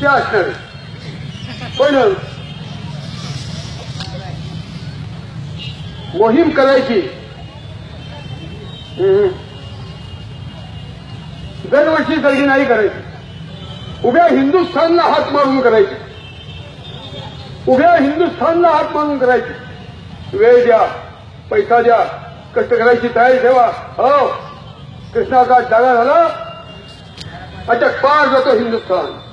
त्या असणार पण मोहीम करायची. दरवर्षी सारखी नाही करायची. उभ्या हिंदुस्थानला हात मारून करायची. उभ्या हिंदुस्थानला हात मारून करायची. वेळ द्या पैसा द्या कष्ट करायची तयारी ठेवा. हो. कृष्णाचा जागा झाला. अच्छा पार जातो हिंदुस्थान.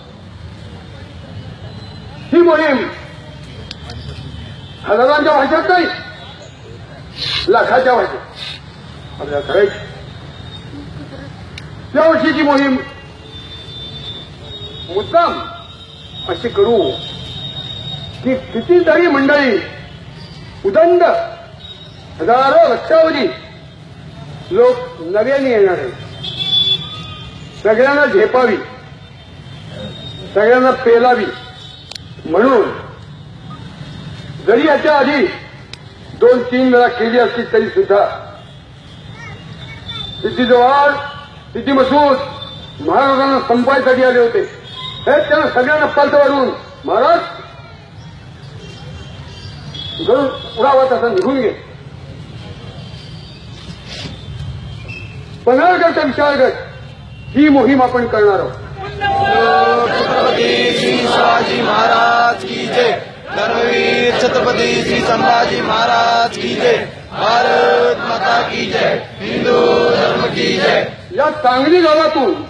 ही मोहीम हजारांच्या भाषेत नाही लाखाच्या भाषेत. आपल्याला करायची त्या वर्षीची मोहीम मुद्दाम अशी करू की कितीतरी मंडळी उदंड हजारो लक्षावधी लोक नव्याने येणार आहेत. सगळ्यांना झेपावी सगळ्यांना पेलावी. म्हणून जरी याच्या आधी दोन तीन वेळा केली असली तरी सुद्धा सिद्धी जवाहर सिद्धी मसूद महाराजांना संपायसाठी आले होते. हे त्यांना सगळ्यांना पालथवारून महाराज घरून उडावा तसा निघून घे पन्हाळगडचा विचार कर ही मोहीम आपण करणार आहोत. छत्रपती श्री संभाजी महाराज की जय। भारत माता की जय। हिंदू धर्म की जय। या सांगली गावातून